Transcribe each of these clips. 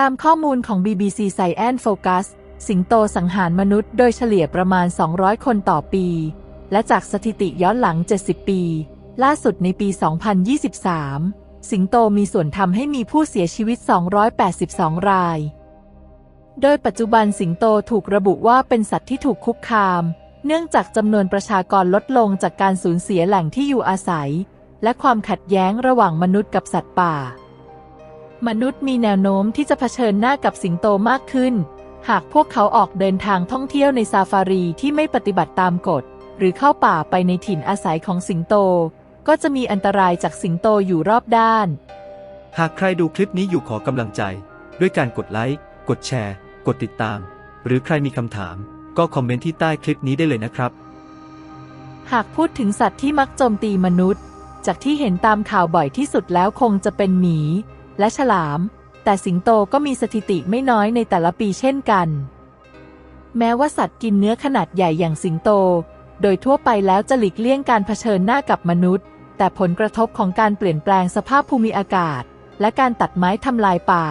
ตามข้อมูลของ BBC Science Focus สิงโตสังหารมนุษย์โดยเฉลี่ยประมาณ 200 คนต่อปี และจากสถิติย้อนหลัง 70 ปี ล่าสุดในปี 2023 สิงโตมีส่วนทำให้มีผู้เสียชีวิต 282 ราย โดยปัจจุบันสิงโตถูกระบุว่าเป็นสัตว์ที่ถูกคุกคาม เนื่องจากจำนวนประชากรลดลงจากการสูญเสียแหล่งที่อยู่อาศัย และความขัดแย้งระหว่างมนุษย์กับสัตว์ป่า มนุษย์มีแนวโน้มที่จะเผชิญหน้ากับสิงโตมากขึ้น หากพวกเขาออกเดินทางท่องเที่ยวในซาฟารีที่ไม่ปฏิบัติตามกฎ หรือเข้าป่าไปในถิ่นอาศัยของสิงโต ก็จะมีอันตรายจากสิงโตอยู่รอบด้าน หากใครดูคลิปนี้อยู่ขอกำลังใจ ด้วยการกดไลค์กดแชร์ กดติดตาม หรือใครมีคำถาม ก็คอมเมนต์ที่ใต้คลิปนี้ได้เลยนะครับ หากพูดถึงสัตว์ที่มักโจมตีมนุษย์ จากที่เห็นตามข่าวบ่อยที่สุดแล้วคงจะเป็นหมี และฉลาม แต่สิงโตก็มีสถิติไม่น้อยในแต่ละปีเช่นกัน แม้ว่าสัตว์กินเนื้อขนาดใหญ่อย่างสิงโต โดยทั่วไปแล้วจะหลีกเลี่ยงการเผชิญหน้ากับมนุษย์ แต่ผลกระทบของการเปลี่ยนแปลงสภาพภูมิอากาศ และการตัดไม้ทำลายป่า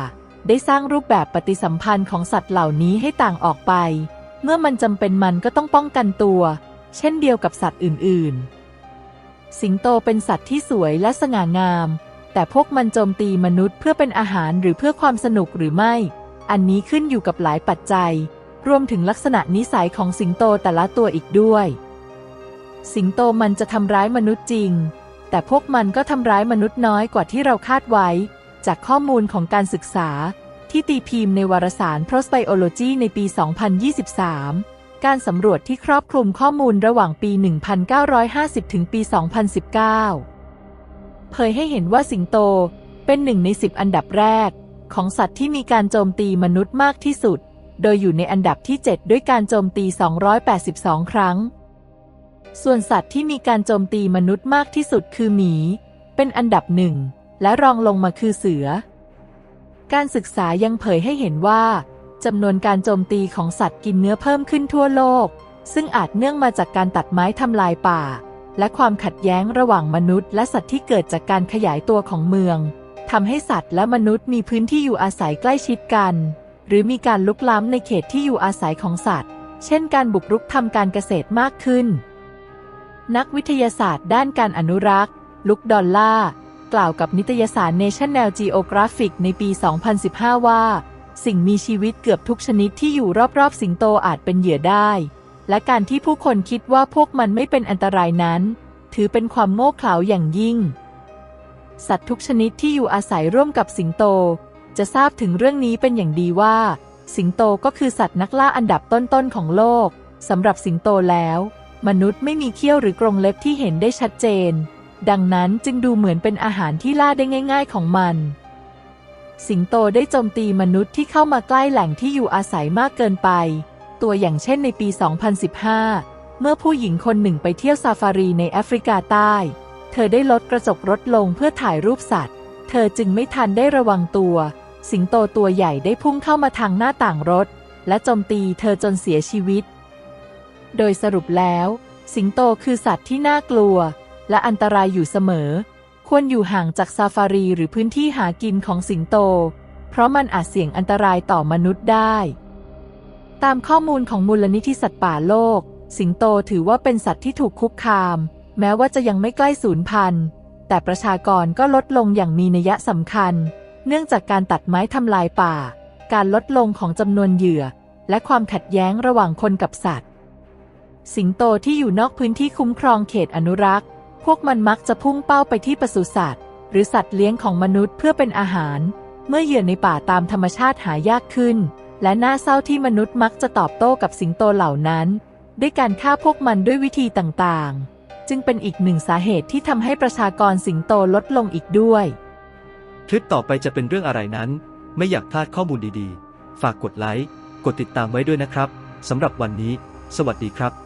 ได้สร้างรูปแบบปฏิสัมพันธ์ของสัตว์เหล่านี้ให้ต่างออกไป เมื่อมันจำเป็นมันก็ต้องป้องกันตัว เช่นเดียวกับสัตว์อื่น ๆ สิงโตเป็นสัตว์ที่สวยและสง่างาม แต่พวกมันโจมตีมนุษย์เพื่อเป็นอาหารหรือเพื่อความสนุกหรือไม่ อันนี้ขึ้นอยู่กับหลายปัจจัย รวมถึงลักษณะนิสัยของสิงโตแต่ละตัวอีกด้วย สิงโตมันจะทำร้ายมนุษย์จริง แต่พวกมันก็ทำร้ายมนุษย์น้อยกว่าที่เราคาดไว้ จากข้อมูลของการศึกษา ที่ตีพิมพ์ในวารสาร Prosbiology ในปี 2023การสำรวจที่ครอบคลุมข้อมูลระหว่างปี 1950 ถึงปี 2019 เผยให้เห็นว่าสิงโตเป็นหนึ่งใน10อันดับแรก ของสัตว์ที่มีการโจมตีมนุษย์มากที่สุด โดยอยู่ในอันดับที่ 7 ด้วยการโจมตี 282 ครั้ง ส่วนสัตว์ที่มีการโจมตีมนุษย์มากที่สุดคือหมี เป็นอันดับหนึ่ง และรองลงมาคือเสือ การศึกษายังเผยให้เห็นว่าจำนวนการโจมตีของสัตว์กินเนื้อเพิ่มขึ้นทั่วโลก ซึ่งอาจเนื่องมาจากการตัดไม้ทำลายป่า และความขัดแย้งระหว่างมนุษย์ และสัตว์ที่เกิดจากการขยายตัวของเมืองทำให้สัตว์และมนุษย์มีพื้นที่อยู่อาศัยใกล้ชิดกัน หรือมีการลุกล้ำในเขตที่อยู่อาศัยของสัตว์ เช่นการบุกรุกทำการเกษตรมากขึ้น นักวิทยาศาสตร์ด้านการอนุรักษ์ ลุกดอลล่า กล่าวกับนิตยสาร National Geographic ในปี 2015 ว่า สิ่งมีชีวิตเกือบทุกชนิดที่อยู่รอบๆ สิงโตอาจเป็นเหยื่อได้ และการที่ผู้คนคิดว่าพวกมันไม่เป็นอันตรายนั้น ถือเป็นความโง่เขลาอย่างยิ่ง สัตว์ทุกชนิดที่อยู่อาศัยร่วมกับสิงโต จะทราบถึงเรื่องนี้เป็นอย่างดีว่า สิงโตก็คือสัตว์นักล่าอันดับต้นๆของโลกสำหรับสิงโตแล้ว มนุษย์ไม่มีเขี้ยวหรือกรงเล็บที่เห็นได้ชัดเจน ดังนั้นจึงดูเหมือนเป็นอาหารที่ล่าได้ง่าย ๆ ของมัน สิงโตได้โจมตีมนุษย์ที่เข้ามาใกล้แหล่งที่อยู่อาศัยมากเกินไป ตัวอย่างเช่นในปี 2015 เมื่อผู้หญิงคนหนึ่งไปเที่ยวซาฟารีในแอฟริกาใต้ เธอได้ลดกระจกรถลงเพื่อถ่ายรูปสัตว์ เธอจึงไม่ทันได้ระวังตัว สิงโตตัวใหญ่ได้พุ่งเข้ามาทางหน้าต่างรถ และโจมตีเธอจนเสียชีวิต โดยสรุปแล้ว สิงโตคือสัตว์ที่น่ากลัว และอันตรายอยู่เสมอ ควรอยู่ห่างจากซาฟารีหรือพื้นที่หากินของสิงโต เพราะมันอาจเสี่ยงอันตรายต่อมนุษย์ได้ ตามข้อมูลของมูลนิธิสัตว์ป่าโลก สิงโตถือว่าเป็นสัตว์ที่ถูกคุกคาม แม้ว่าจะยังไม่ใกล้สูญพันธุ์ แต่ประชากรก็ลดลงอย่างมีนัยสำคัญ เนื่องจากการตัดไม้ทำลายป่า การลดลงของจำนวนเหยื่อ และความขัดแย้งระหว่างคนกับสัตว์ สิงโตที่อยู่นอกพื้นที่คุ้มครองเขตอนุรักษ์ พวกมันมักจะพุ่งเป้าไปที่ปศุสัตว์ หรือสัตว์เลี้ยงของมนุษย์เพื่อเป็นอาหาร เมื่อเหยื่อในป่าตามธรรมชาติหายากขึ้น และน่าเศร้าที่มนุษย์มักจะตอบโต้กับสิงโตเหล่านั้น ด้วยการฆ่าพวกมันด้วยวิธีต่างๆ จึงเป็นอีกหนึ่งสาเหตุที่ทำให้ประชากรสิงโตลดลงอีกด้วย คลิปต่อไปจะเป็นเรื่องอะไรนั้น ไม่อยากพลาดข้อมูลดีๆ ฝากกดไลค์ กดติดตามไว้ด้วยนะครับสำหรับวันนี้ สวัสดีครับ